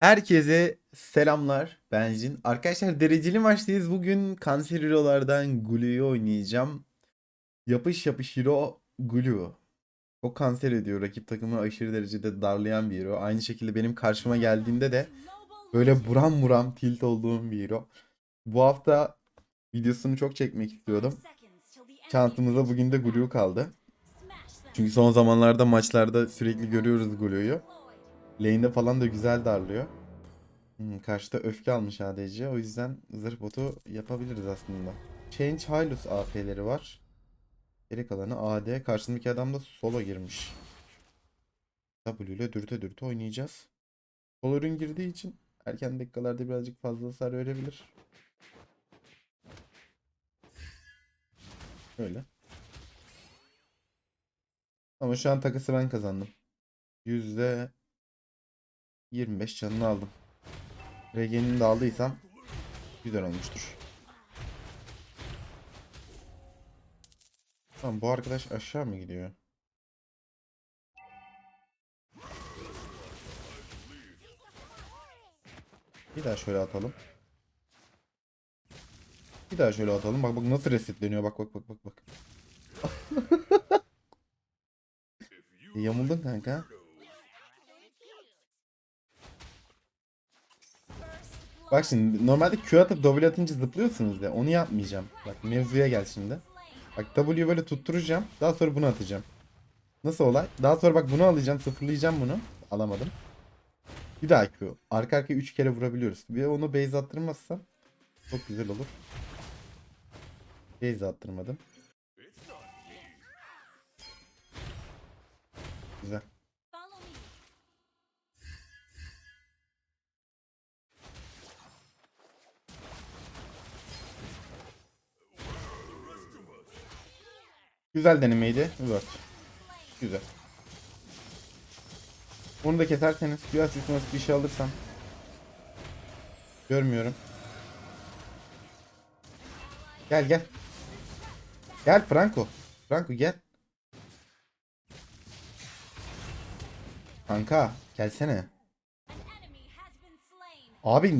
Herkese selamlar. Ben Jin. Arkadaşlar dereceli maçtayız. Bugün Kanser Hero'lardan Glue'yu oynayacağım. Yapış yapış hero Glue. O kanser ediyor. Rakip takımı aşırı derecede darlayan bir hero. Aynı şekilde benim karşıma geldiğinde de böyle buram buram tilt olduğum bir hero. Bu hafta videosunu çok çekmek istiyordum. Şansımıza bugün de Glue kaldı. Çünkü son zamanlarda maçlarda sürekli görüyoruz Glue'yu. Lane'de falan da güzel darlıyor. Hmm, karşıda öfke almış ADC. O yüzden zırh botu yapabiliriz aslında. Change Hylus AP'leri var. Geri kalanı AD. Karşımdaki adam da solo girmiş. W ile dürte dürte oynayacağız. Solo ürün girdiği için erken dakikalarda birazcık fazla hasar verebilir. Öyle. Ama şu an takısı ben kazandım. Yüzde 25 canını aldım. Regen'ini de aldıysam güzel olmuştur. Tamam bu arkadaş aşağı mı gidiyor? Bir daha şöyle atalım. Bir daha şöyle atalım. Bak bak nasıl resetleniyor. Bak bak bak bak bak. Yamuldun kanka. Bak şimdi normalde Q atıp W atınca zıplıyorsunuz ya. Onu yapmayacağım. Bak mevzuya gel şimdi. Bak W'yu böyle tutturacağım. Daha sonra bunu atacağım. Nasıl olay? Daha sonra bak bunu alacağım. Sıfırlayacağım bunu. Alamadım. Bir daha Q. Arka arkaya 3 kere vurabiliyoruz. Bir onu base attırmazsam çok güzel olur. Base attırmadım. Güzel. Güzel denemeydi. Word. Güzel. Onu da keserseniz bir asist bir şey alırsam. Görmüyorum. Gel gel. Gel Franco. Franco gel. Kanka gelsene. Abi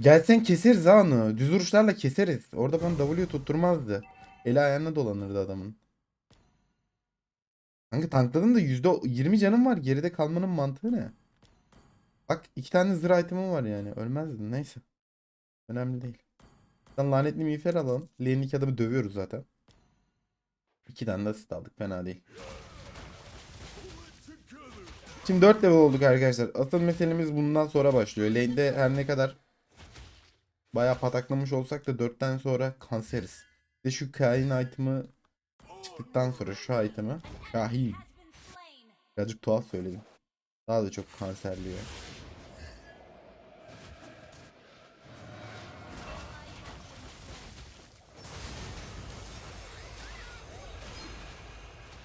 Gelsen keseriz ha onu. Düz vuruşlarla keseriz. Orada bana W tutturmazdı. Eli ayağına dolanırdı adamın. Kanka tankladın da %20 canım var. Geride kalmanın mantığı ne? Bak iki tane zırh item'ım var yani. Ölmezdin. Neyse. Önemli değil. Sen lanetli miğfer alalım. Lane'in iki adamı dövüyoruz zaten. İki tane de asist aldık. Fena değil. Şimdi 4 level olduk arkadaşlar. Asıl meselemiz bundan sonra başlıyor. Lane'de her ne kadar bayağı pataklamış olsak da 4'ten sonra kanseriz. De şu kain item'ı çıktıktan sonra şu item'ı kahin. Birazcık tuhaf söyledim. Daha da çok kanserliyor.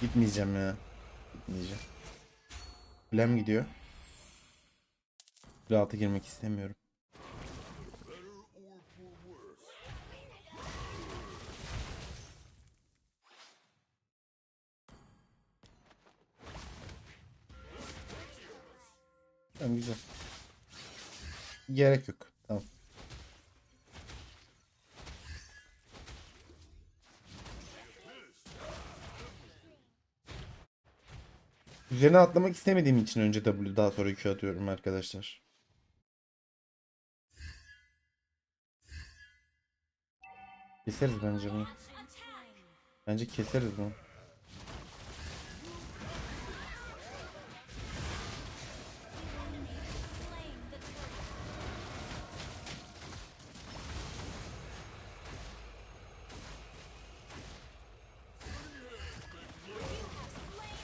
Gitmeyeceğim ya. Gitmeyeceğim. Flem gidiyor. Rahat'a girmek istemiyorum. Gerek yok. Tamam. Üzerine atlamak istemediğim için önce W daha sonra Q atıyorum arkadaşlar. Keseriz bence bunu. Bence keseriz bunu.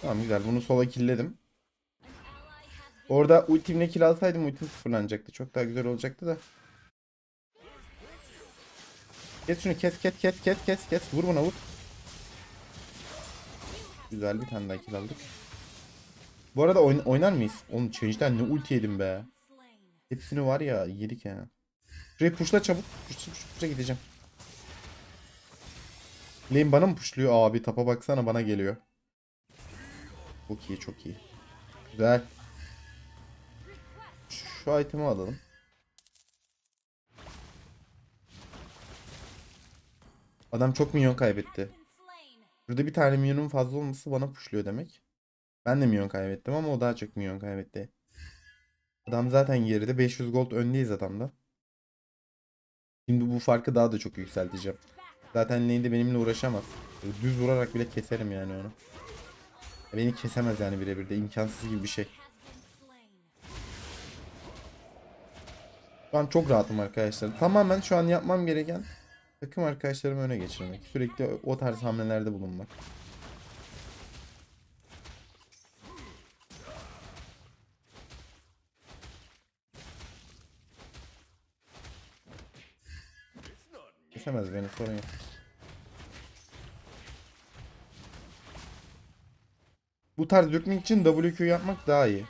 Tamam güzel. Bunu sola killedim. Orada ultimle kill alsaydım ultim sıfırlanacaktı. Çok daha güzel olacaktı da. Kes şunu kes kes kes kes kes kes. Vur buna vur. Güzel bir tane daha kill aldık. Bu arada oyn oynar mıyız? Oğlum change'den ne ulti yedim be. Hepsini var ya yedik ya. Şurayı pushla çabuk. Pushla pushla pushla gideceğim. Lane bana mı pushluyor? Abi tapa baksana bana geliyor. Çok iyi çok iyi. Güzel. Şu itemi alalım. Adam çok minyon kaybetti. Burada bir tane minyonun fazla olması bana pushluyor demek. Ben de minyon kaybettim ama o daha çok minyon kaybetti. Adam zaten geride. 500 gold öndeyiz adamda. Şimdi bu farkı daha da çok yükselteceğim. Zaten lane'de benimle uğraşamaz. Düz vurarak bile keserim yani onu. Beni kesemez yani birebir de imkansız gibi bir şey. Şu an çok rahatım arkadaşlar. Tamamen şu an yapmam gereken takım arkadaşlarımı öne geçirmek. Sürekli o tarz hamlelerde bulunmak. Kesemez beni sorun yok. Bu tarz dürtmek için WQ yapmak daha iyi.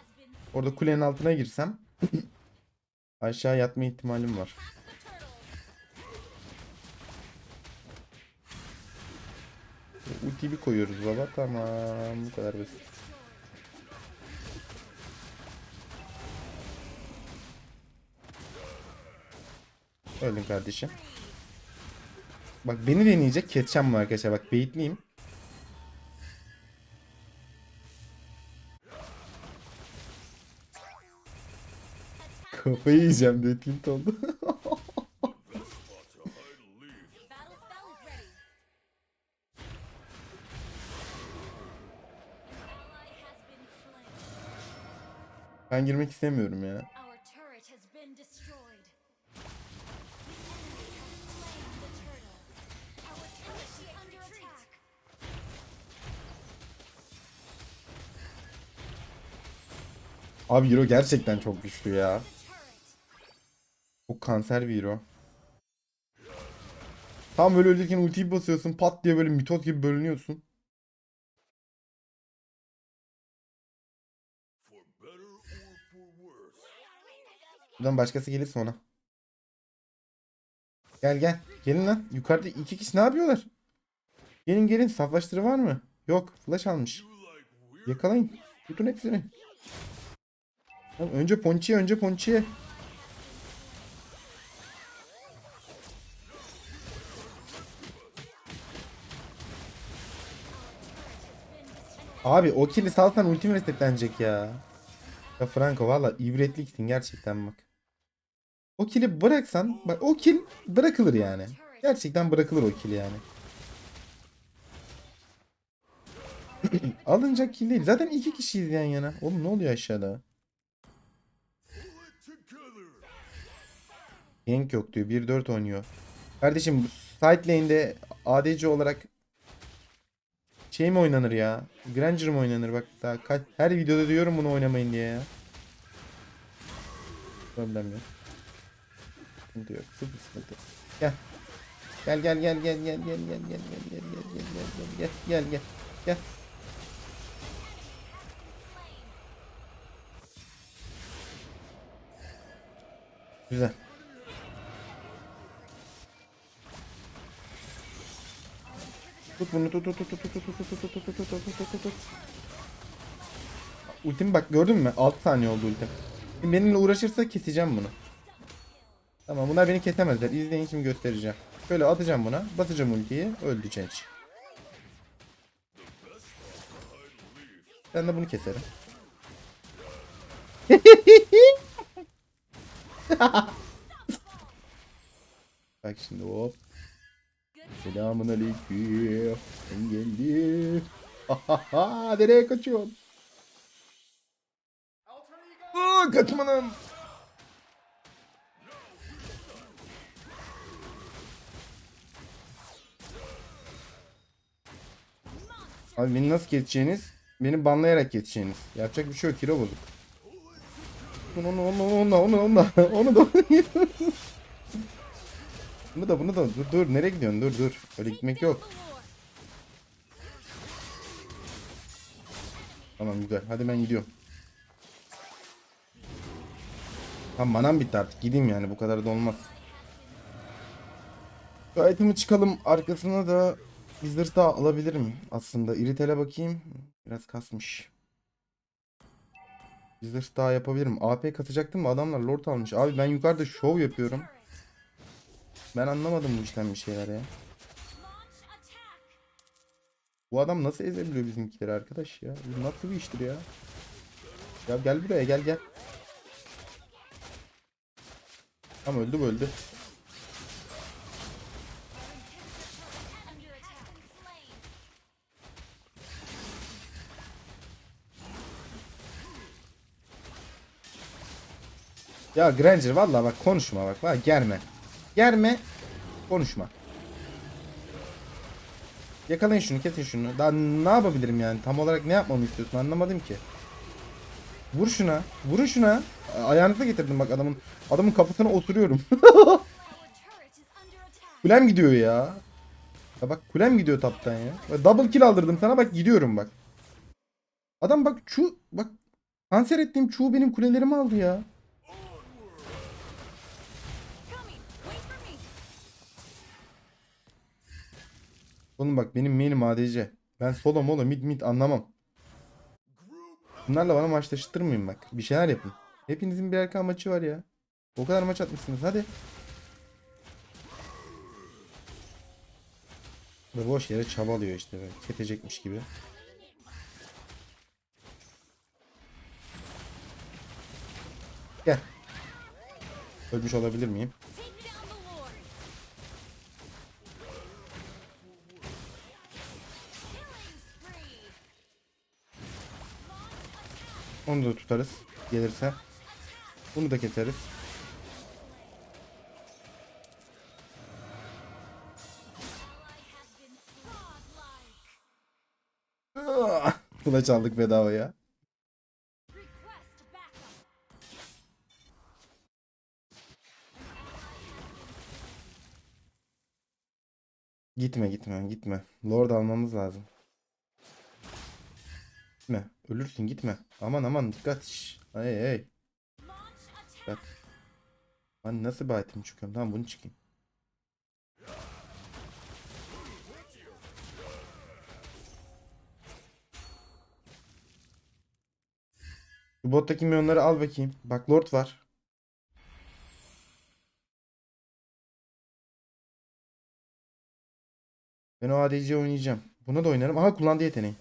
Orada kulenin altına girsem aşağı yatma ihtimalim var. Ultiyi bir koyuyoruz baba. Tamam. Bu kadar basit. Öldün kardeşim. Bak beni deneyecek. Keseceğim bunu arkadaşlar. Bak beyitliyim. Kafayı yiyeceğim deadlift oldu. ben girmek istemiyorum ya. Abi Euro gerçekten çok güçlü ya. Bu kanser hero. Tam böyle ölürken ultiyi basıyorsun pat diye böyle mitot gibi bölünüyorsun. Buradan başkası gelirse ona. Gel gel. Gelin lan. Yukarıda iki kişi ne yapıyorlar? Gelin gelin. Saflaştırı var mı? Yok. Flash almış. Yakalayın. Tutun hepsini. Tamam, önce Ponçi'ye önce Ponçi'ye. Abi o kill'i salsan ultim resetlenecek ya. Ya Franco valla ibretliksin gerçekten bak. O kill'i bıraksan bak o kill bırakılır yani. Gerçekten bırakılır o kill yani. Alınacak kill değil. Zaten iki kişiyiz yan yana. Oğlum ne oluyor aşağıda? Gank yok diyor. 1-4 oynuyor. Kardeşim side lane'de ADC olarak şey mi oynanır ya? Granger mı oynanır? Bak daha kaç her videoda diyorum bunu oynamayın diye ya. Problem yok. Sıkıntı yok. Sıfır sıkıntı. yok. Gel. Gel gel gel gel gel gel gel gel gel gel gel gel gel gel gel gel Güzel. Tut bunu tut tut tut tut tut tut tut tut tut tut tut tut tut. Ultimi bak gördün mü? 6 saniye oldu ultim. Benimle uğraşırsa keseceğim bunu. Tamam bunlar beni kesemezler. İzleyin şimdi göstereceğim. Şöyle atacağım buna. Basacağım ultiyi. Öldü Change. Ben de bunu keserim. Bak şimdi hop. Selamun aleyküm. Ben geldim. Ahaha, Nereye kaçıyorsun? Aa, kaçmanın. Abi beni nasıl geçeceğiniz? Beni banlayarak geçeceğiniz. Yapacak bir şey yok. Kilo bozuk. Onu onu onu onu onu onu onu da bunu da bunu da dur dur nereye gidiyorsun dur dur öyle gitmek yok. Tamam güzel hadi ben gidiyorum. Tamam manam bitti artık gideyim yani bu kadar da olmaz. Şu item'i çıkalım arkasına da daha alabilirim aslında. İritele bakayım biraz kasmış. Bir zırh daha yapabilirim. AP katacaktım da adamlar lord almış. Abi ben yukarıda şov yapıyorum. Ben anlamadım bu işten bir şeyler ya. Bu adam nasıl ezebiliyor bizimkileri arkadaş ya? Bu nasıl bir iştir ya? Ya gel buraya gel gel. Tamam öldü bu öldü. Ya Granger vallahi bak konuşma bak. Bak germe. Germe. Konuşma. Yakalayın şunu kesin şunu. Daha ne yapabilirim yani? Tam olarak ne yapmamı istiyorsun anlamadım ki. Vur şuna. Vurun şuna. Ayağınıza getirdim bak adamın. Adamın kafasına oturuyorum. Kulem gidiyor ya. Ya bak kulem gidiyor taptan ya. Double kill aldırdım sana bak gidiyorum bak. Adam bak şu bak kanser ettiğim çuğu benim kulelerimi aldı ya. Oğlum bak benim main'im ADC. Ben solo molo mid mid anlamam. Bunlarla bana maç taşıttırmayın bak. Bir şeyler yapın. Hepinizin bir erken maçı var ya. O kadar maç atmışsınız hadi. Ve boş yere çabalıyor işte böyle. Ketecekmiş gibi. Gel. Ölmüş olabilir miyim? Onu da tutarız. Gelirse. Bunu da keseriz. Ah, Kulaç aldık. Request backup. Gitme gitme gitme. Lord almamız lazım. Gitme. Ölürsün gitme. Aman aman dikkat. Şş. Hey hey. Bak. Ben nasıl bir item çıkıyorum? Tamam bunu çıkayım. Şu bottaki milyonları al bakayım. Bak Lord var. Ben o ADC oynayacağım. Buna da oynarım. Aha kullandı yeteneği.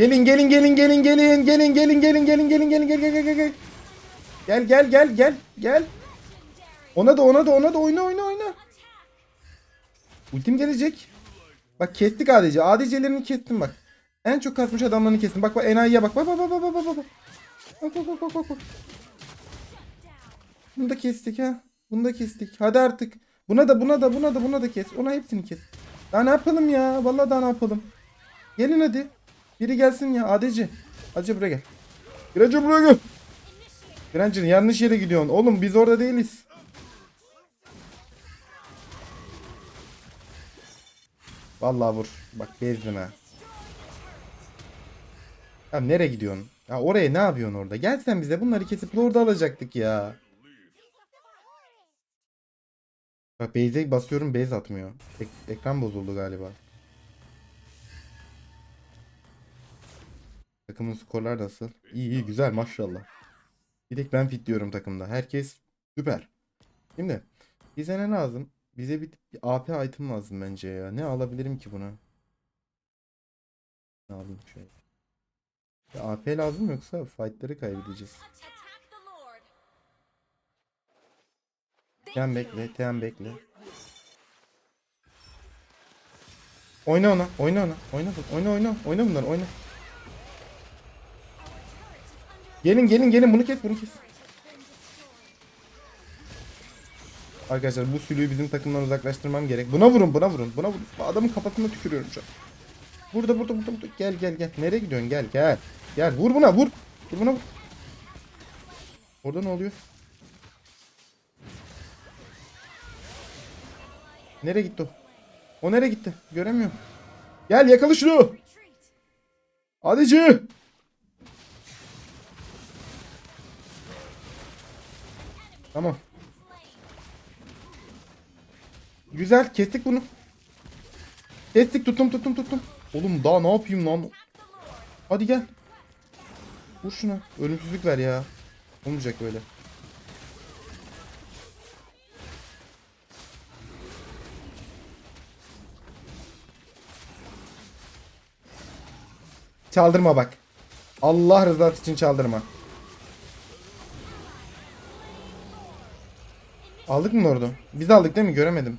Gelin gelin gelin gelin gelin gelin gelin gelin gelin gelin gelin gel gel gel gel gel. Gel gel gel gel. Ona da ona da ona da oyna oyna oyna. Ultim gelecek. Bak kestik ADC. ADC'lerini kestim bak. En çok kasmış adamlarını kestim. Bak bak enayiye. Bak bak bak bak bak bak bak. Bak bak bak bak bak. bak. Bunu da kestik ha. Bunu da kestik. Hadi artık. Buna da buna da buna da buna da kes. Ona hepsini kes. Daha ne yapalım ya? Vallahi daha ne yapalım? Gelin hadi. Biri gelsin ya ADC. ADC buraya gel. Granger buraya gel. Granger yanlış yere gidiyorsun. Oğlum biz orada değiliz. Vallahi vur. Bak bezdin ha. Ya nereye gidiyorsun? Ya oraya ne yapıyorsun orada? Gel sen bize bunları kesip orada alacaktık ya. Bak base'e basıyorum base atmıyor. Ek- ekran bozuldu galiba. Takımın skorlar nasıl? İyi iyi güzel maşallah. Bir tek ben fit diyorum takımda. Herkes süper. Şimdi bize ne lazım? Bize bir, bir AP item lazım bence ya. Ne alabilirim ki buna? Ne alayım şöyle. Ya AP lazım yoksa fightları kaybedeceğiz. Ten bekle, ten bekle. Oyna ona, oyna ona, oyna oyna oyna, oyna bunları, oyna. Gelin gelin gelin bunu kes, bunu kes. Arkadaşlar bu sülüğü bizim takımdan uzaklaştırmam gerek. Buna vurun, buna vurun, buna vurun. Adamın kafasına tükürüyorum şu an. Burada, burada, burada, burada. Gel, gel, gel. Nereye gidiyorsun? Gel, gel. Gel, vur buna, vur. Vur buna, vur. Orada ne oluyor? Nereye gitti o? O nereye gitti? Göremiyorum. Gel yakala şunu. Adici. Tamam. Güzel kestik bunu. Kestik tuttum tuttum tuttum. Oğlum daha ne yapayım lan? Hadi gel. Vur şuna. Ölümsüzlük ver ya. Olmayacak böyle. Çaldırma bak. Allah rızası için çaldırma. Aldık mı orada? Biz aldık değil mi? Göremedim.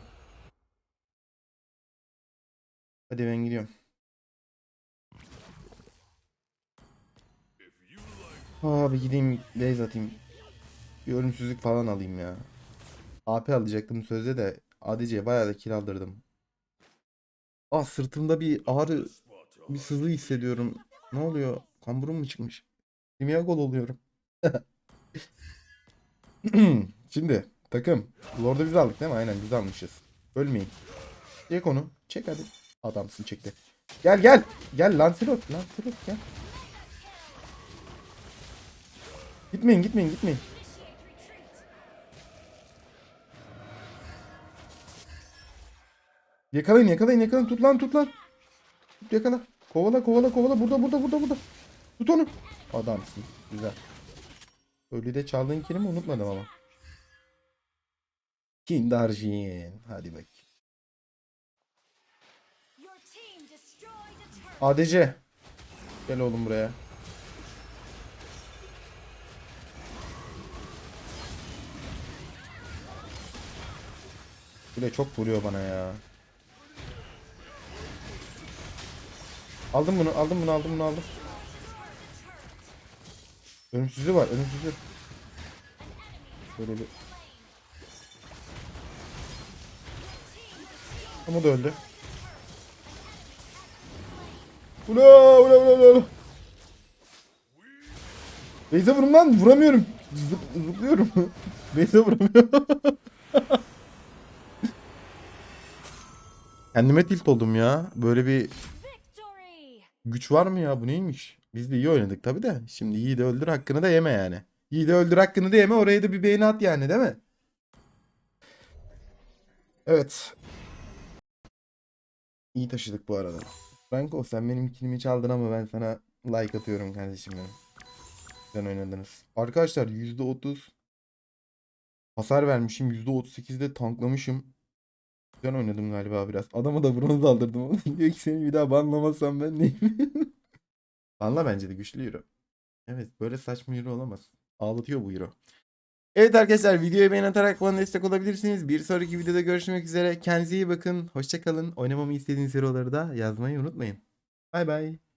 Hadi ben gidiyorum. Abi gideyim base atayım. Bir ölümsüzlük falan alayım ya. AP alacaktım sözde de ADC'ye bayağı da kill aldırdım. Ah sırtımda bir ağrı, bir sızı hissediyorum. Ne oluyor? Kamburum mu çıkmış? Kimya gol oluyorum. Şimdi takım. Lord'u biz aldık değil mi? Aynen biz almışız. Ölmeyin. Çek onu. Çek hadi. Adamsın çekti. Gel gel. Gel Lancelot. Lancelot gel. Gitmeyin gitmeyin gitmeyin. Yakalayın yakalayın yakalayın. Tut lan tut lan. Tut yakala. Kovala kovala kovala. Burada burada burada burada. Tut onu. Adamsın. Güzel. Ölü de çaldığın kelime unutmadım ama. Kindarjin. Hadi bak. ADC. Gel oğlum buraya. Bile çok vuruyor bana ya. Aldım bunu, aldım bunu, aldım bunu, aldım. Ölümsüzlüğü var, ölümsüzlüğü. Böyle bir... Ama da öldü. Ula ula ula ula. Beyze vurun lan vuramıyorum. Zıp, zıplıyorum. Beyze vuramıyorum. Kendime tilt oldum ya. Böyle bir güç var mı ya? Bu neymiş? Biz de iyi oynadık tabi de. Şimdi Yiğit'i öldür hakkını da yeme yani. Yiğit'i öldür hakkını da yeme. Oraya da bir beğeni at yani değil mi? Evet. İyi taşıdık bu arada. Franco sen benim kilimi çaldın ama ben sana like atıyorum kardeşim benim. Güzel oynadınız. Arkadaşlar %30 hasar vermişim. %38'de tanklamışım. Güzel oynadım galiba biraz. Adama da bronz aldırdım diyor ki seni bir daha banlamazsam ben neyim? Banla bence de güçlü hero. Evet böyle saçma hero olamaz. Ağlatıyor bu hero. Evet arkadaşlar videoyu beğen atarak bana destek olabilirsiniz. Bir sonraki videoda görüşmek üzere. Kendinize iyi bakın. Hoşçakalın. Oynamamı istediğiniz hero'ları da yazmayı unutmayın. Bay bay.